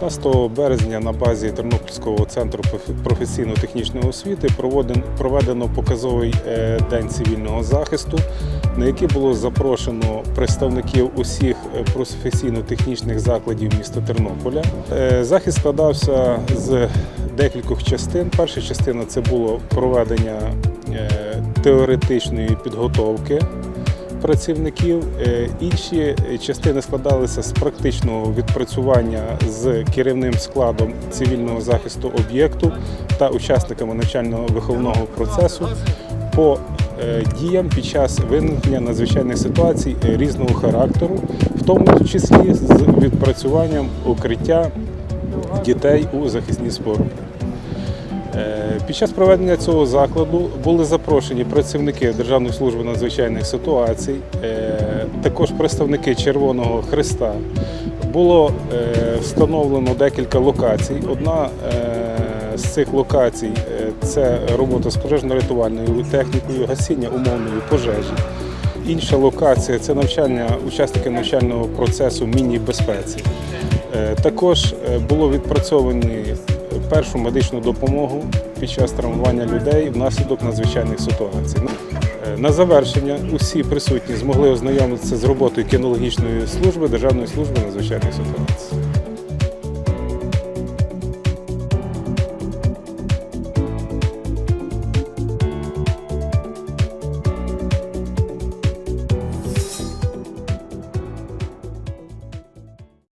16 березня на базі Тернопільського центру професійно-технічної освіти проведено показовий е, день цивільного захисту, на який було запрошено представників усіх е, професійно-технічних закладів міста Тернополя. Е, Захід складався з декількох частин. Перша частина це було проведення теоретичної підготовки працівників. Е, Інші частини складалися з практичного відпрацювання з керівним складом цивільного захисту об'єкту та учасниками навчально-виховного процесу по е, діям під час виникнення надзвичайних ситуацій е, різного характеру, в тому числі з відпрацюванням укриття дітей у захисній споруді. Під час проведення цього закладу були запрошені працівники Державної служби надзвичайних ситуацій, е, також представники Червоного Христа. Було е, встановлено декілька локацій. Одна е, з цих локацій це робота з пожежно-рятувальною технікою, гасіння умовної пожежі. Інша локація це навчання учасників навчального процесу міні-безпеці. Також було відпрацьовані першу медичну допомогу під час травмування людей внаслідок надзвичайних ситуацій. Е, На завершення усі присутні змогли ознайомитися з роботою кінологічної служби Державної служби надзвичайних ситуацій.